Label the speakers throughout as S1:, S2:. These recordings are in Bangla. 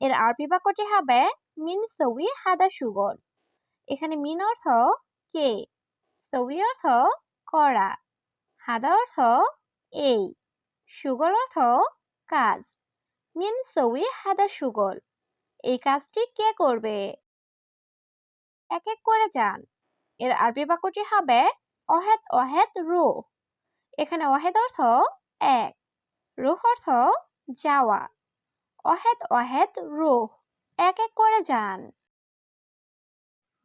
S1: এর আরবি বাক্যটি হবে মিন সউই হাদা সুগল এখানে মিন অর্থ কে? সউই অর্থ করা। হাদা অর্থ এই। সুগল অর্থ কাজ। মিন সউই হাদা সুগল এই কাজটি কে করবে? এক এক করে যান। এর আরবি বাক্যটি হবে অহেদ অহেদ রু এখানে অহেদ অর্থ এক। রুহ অর্থ যাওয়া। অহেদ অহেদ রোহ, এক এক করে যান।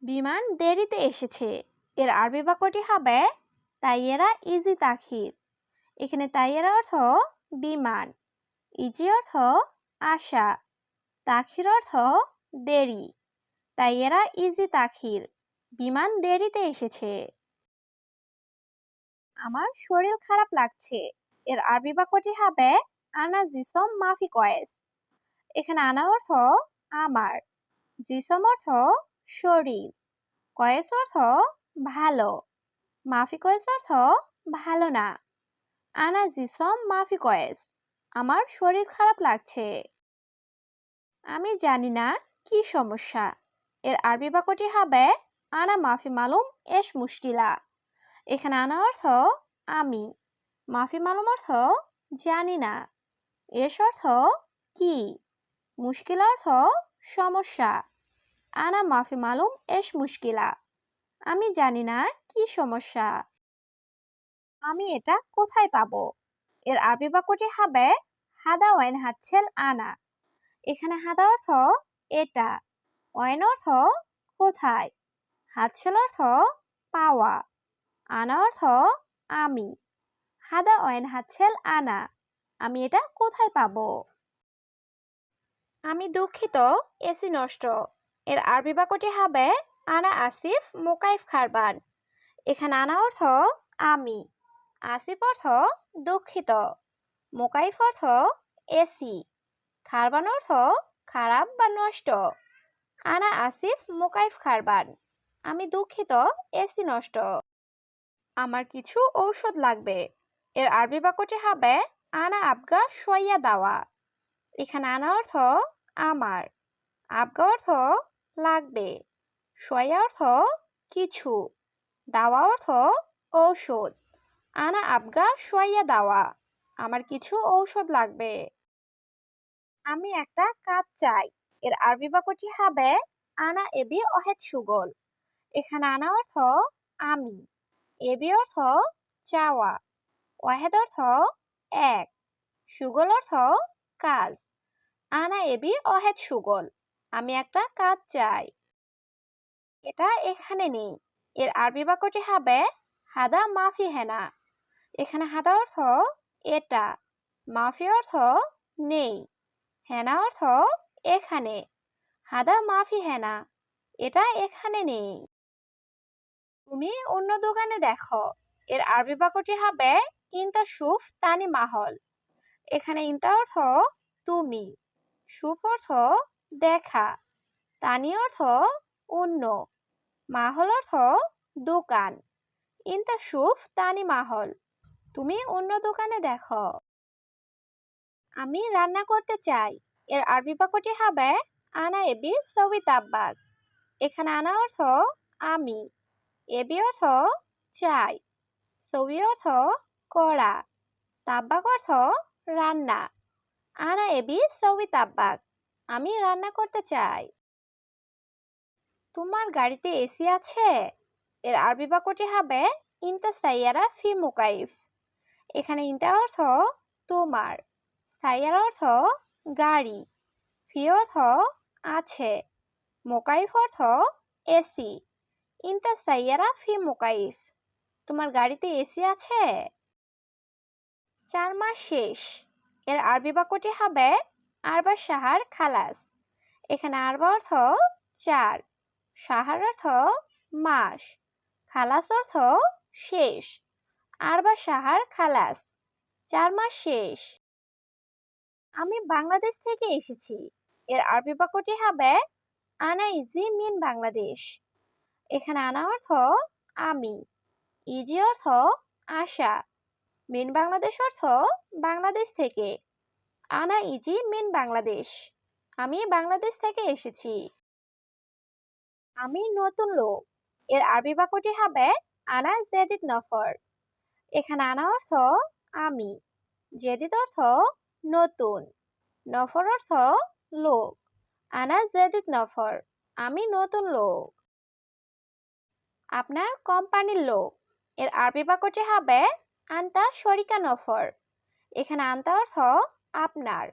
S1: বিমান দেরিতে এসেছে। এর আরবি বাক্যটি হবে তাইয়েরা ইজি তাখির এখানে তাইয়েরা অর্থ বিমান, ইজি অর্থ আশা তাখির অর্থ দেরি। তাইয়েরা ইজি তাখির বিমান দেরিতে এসেছে। আমার শরীর খারাপ লাগছে। এর আরবি বাক্যটি হবে আনা জিসম মাফি কয়েস এখানে আনা অর্থ আমার। জিসম অর্থ শরীর। কয়েস অর্থ ভালো। মাফি কয়েস অর্থ ভালো না। আনা জিসম, মাফি কয়েস। আমার শরীর খারাপ লাগছে। আমি জানি না কি সমস্যা। এর আরবি বাক্যটি হবে, আনা মাফি মালুম, এস মুশকিলা। এখানে আনা অর্থ আমি। মাফি মালুম অর্থ জানি না। এস অর্থ কি? মুশকিল অর্থ সমস্যা। আনা মাফি মালুম, এস মুশকিলা। আমি জানি না কি সমস্যা। আমি এটা কোথায় পাবো? এর আরবি বাক্যটি হবে, হাদা ওয়াইন হাতছেল আনা। এখানে হাদা অর্থ এটা, ওয়াইন অর্থ কোথায়? হাতছেল অর্থ পাওয়া, আনা অর্থ আমি। হাদা ওয়াইন হাতছেল আনা। আমি এটা কোথায় পাবো? আমি দুঃখিত, এসি নষ্ট। এর আরবি বাক্যটি হবে, আনা আসিফ মোকাইফ খারবান। এখানে আনা অর্থ, আমি। আসিফ অর্থ, দুঃখিত। মোকাইফ অর্থ, এসি। খারবান অর্থ, খারাপ বা নষ্ট। আনা আসিফ মোকাইফ খারবান। আমি দুঃখিত, এসি নষ্ট। আমার কিছু ঔষধ লাগবে। এর আরবি বাক্যটি হবে, আনা আবগা সইয়া দাওয়া। এখানে আনা অর্থ আমার। আবগা অর্থ লাগবে। সয়া অর্থ কিছু। দাওয়া অর্থ ঔষধ। আনা আবগা সয়া দাওয়া। আমার কিছু ঔষধ লাগবে। আমি একটা কাজ চাই। এর আরবি বাক্যটি হবে, আনা এবি অহেদ সুগল। এখানে আনা অর্থ, আমি। এবি অর্থ, চাওয়া। অহেদ অর্থ, এক। সুগল অর্থ, কাজ। আনা এবি অহেদ সুগল। আমি একটা কাজ চাই। এটা এখানে নেই। এর আরবি বাক্যটি হবে, হাদা মাফি হেনা। এখানে হাদা অর্থ, এটা। মাফি অর্থ, নেই। হেনা অর্থ, এখানে। হাদা মাফি হেনা, এটা এখানে নেই। তুমি অন্য দোকানে দেখো, এর আরবি বাক্যটি হবে, ইন্তা সুফ তানি মাহল। এখানে ইন্তা অর্থ, তুমি। সুফ অর্থ দেখা তানি অর্থ অন্য, মাহল অর্থ দোকান ইন্তা সুফ তানি মাহল, তুমি অন্য দোকানে দেখো। আমি রান্না করতে চাই, এর আরবি বাক্যটি হবে, আনা এবি সবি তাব্বাক এখানে আনা অর্থ আমি এবি অর্থ চাই সবি অর্থ করা তাব্বাক অর্থ রান্না আনা এবি সবি তাব্বাক আমি রান্না করতে চাই। তোমার গাড়িতে এসি আছে? এর আরবি বাক্যটি হবে, ইন্তা সাইয়ারা ফি মুকাইফ। এখানে ইন্তা অর্থ, তোমার। সাইয়ারা অর্থ, গাড়ি। ফি অর্থ, আছে। মোকাইফ অর্থ, এসি। ইন্তা সাইয়ারা ফি মোকাইফ। তোমার গাড়িতে এসি আছে? চার মাস শেষ। এর আরবি বাক্যটি হবে আরবা সাহার খালাস। এখানে আরবা অর্থ চার সাহার অর্থ মাস, খালাস অর্থ শেষ, আরবা সাহার খালাস, চার মাস শেষ। আমি বাংলাদেশ থেকে এসেছি। এর আরবি বাক্যটি হবে আনা ইজি মিন বাংলাদেশ। এখানে আনা অর্থ আমি, ইজি অর্থ আশা মিন বাংলাদেশ অর্থ বাংলাদেশ থেকে। আনা ইজি মিন বাংলাদেশ। আমি বাংলাদেশ থেকে এসেছি। আমি নতুন লোক। এর আরবি বাক্যটি হবে আনা জেদিদ নফর। এখানে আনা অর্থ আমি। জেদিদ অর্থ নতুন। নফর অর্থ লোক। আনা জেদিদ নফর। আমি নতুন লোক। আপনার কোম্পানির লোক। এর আরবি বাক্যটি হবে আন্তা শরিকা নফর। এখানে আন্তা অর্থ আপনার।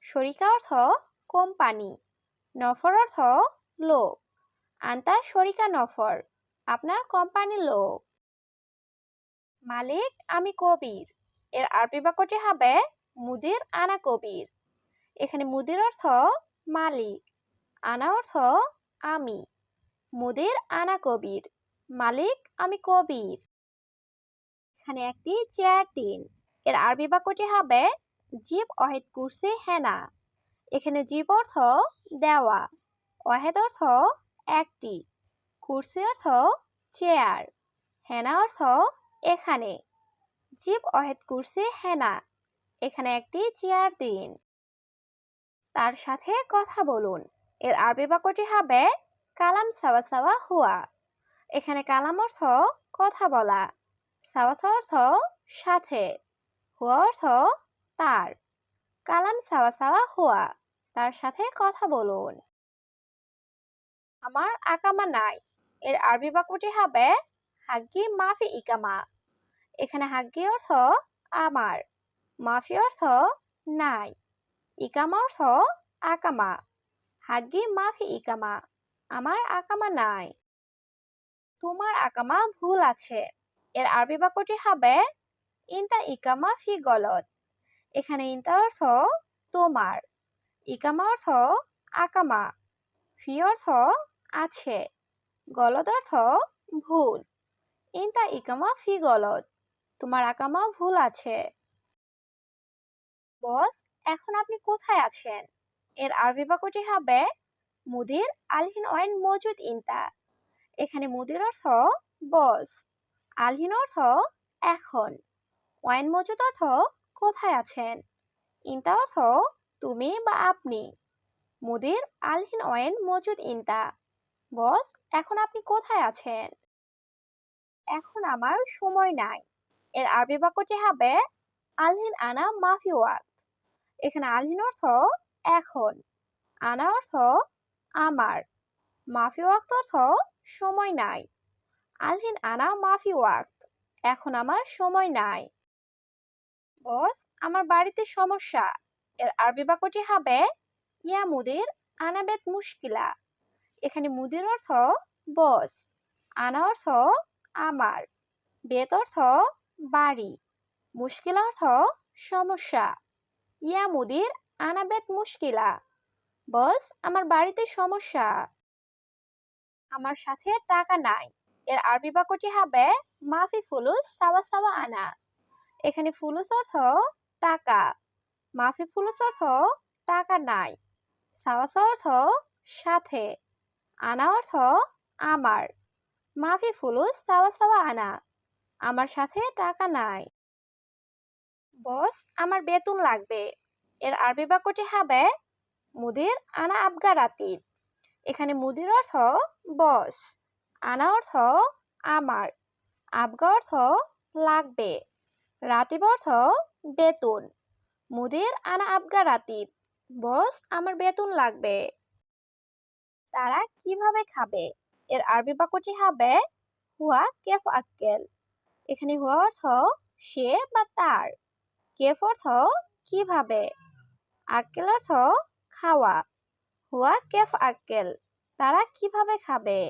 S1: শরিকা অর্থ কোম্পানি। নফর অর্থ লোক। আন্তা শরিকা নফর, আপনার কোম্পানির লোক। মালিক, আমি কবির। এর আরবি বাক্যটি হবে মুদির আনা কবির। এখানে মুদির অর্থ মালিক, আনা অর্থ আমি। মুদির আনা কবির। মালিক, আমি কবির। এখানে একটি চেয়ার দিন এর আরবি বাক্যটি হবে, জীব অহেদ কুরসি হেনা। এখানে জীব অর্থ দেওয়া, অহেদ অর্থ একটি কুরসি অর্থ চেয়ার হেনা অর্থ এখানে, জীব অহেদ কুরসি হেনা। এখানে একটি চেয়ার দিন তার সাথে কথা বলুন। এর আরবি বাক্যটি হবে, কালাম সাওয়া সাওয়া হুয়া। এখানে কালাম অর্থ কথা বলা। সাওয়া সাওয়া অর্থ সাথে হুয়া অর্থ তার। কালাম সাওয়া সাওয়া হুয়া, তার সাথে কথা বলুন। আমার আকামা নাই, এর আরবি বাক্যটি হবে হাগ্গি মাফি ইকামা। এখানে হাগ্গি অর্থ আমার, মাফি অর্থ নাই, ইকামা অর্থ আকামা। হাগ্গি মাফি ইকামা, আমার আকামা নাই। তোমার আকামা ভুল আছে। এর আরবি বাক্যটি হবে, ইনতা ইকামা ফি গলত। এখানে ইনতা অর্থ তোমার, ইকামা অর্থ আকামা, ফি অর্থ আছে, গলত অর্থ ভুল, ইনতা ইকামা ফি গলত। তোমার আকামা ভুল আছে। বস, এখন আপনি কোথায় আছেন? এর আরবি বাক্যটি হবে, মুদির আলহিন ওয়াইন মজুদ ইনতা। এখানে মুদির অর্থ বস। আলহিন অর্থ এখন। ওয়াইন মজুদ অর্থ কোথায় আছেন? ইনতা অর্থ তুমি বা আপনি। মুদির আলহিন ওয়াইন মজুদ ইনতা। বস, এখন আপনি কোথায় আছেন? এখন আমার সময় নাই। এর আরবি বাক্যটি হবে আলহিন আনা মাফি ওয়াক্ত এখানে আলহিন অর্থ এখন। আনা অর্থ আমার। মাফি ওয়াক্ত অর্থ সময় নাই। আলহিন আনা মাফি ওয়াক্ত। এখন আমার সময় নাই। বস, আমার বাড়িতে সমস্যা। এর আরবি বাক্যটি হবে, ইয়া মুদির আনাবেত মুশকিলা। এখানে মুদির অর্থ, বস। আনা অর্থ, আমার। বেত অর্থ, বাড়ি। মুশকিল অর্থ, সমস্যা। ইয়া মুদির আনাবেত মুশকিলা। বস, আমার বাড়িতে সমস্যা। আমার সাথে টাকা নাই। এর আরবি বাক্যটি হবে, মাফি ফুলুস, সাওয়া সাওয়া আনা। এখানে ফুলুস অর্থ টাকা। মাফি ফুলুস অর্থ টাকা নাই। সাওয়া সাওয়া অর্থ সাথে। আনা অর্থ আমার। মাফি ফুলুস, সাওয়া সাওয়া আনা। আমার সাথে টাকা নাই। বস, আমার বেতন লাগবে। এর আরবি বাক্যটি হবে, মুদির আনা আবগা রাতিব। এখানে মুদির অর্থ বস। আনা অর্থ আমার, আবগা অর্থ লাগবে, রাতিব অর্থ বেতন, মুদির আনা আবগা রাতিব, বস আমার বেতন লাগবে। তারা কীভাবে খাবে? এর আরবি বাক্যটি হবে, হুয়া কেফ আক্কেল, এখানে হুয়া অর্থ সে বা তার, কেফ অর্থ কীভাবে, আক্কেল অর্থ খাওয়া, হুয়া কেফ আক্কেল, তারা কীভাবে খাবে?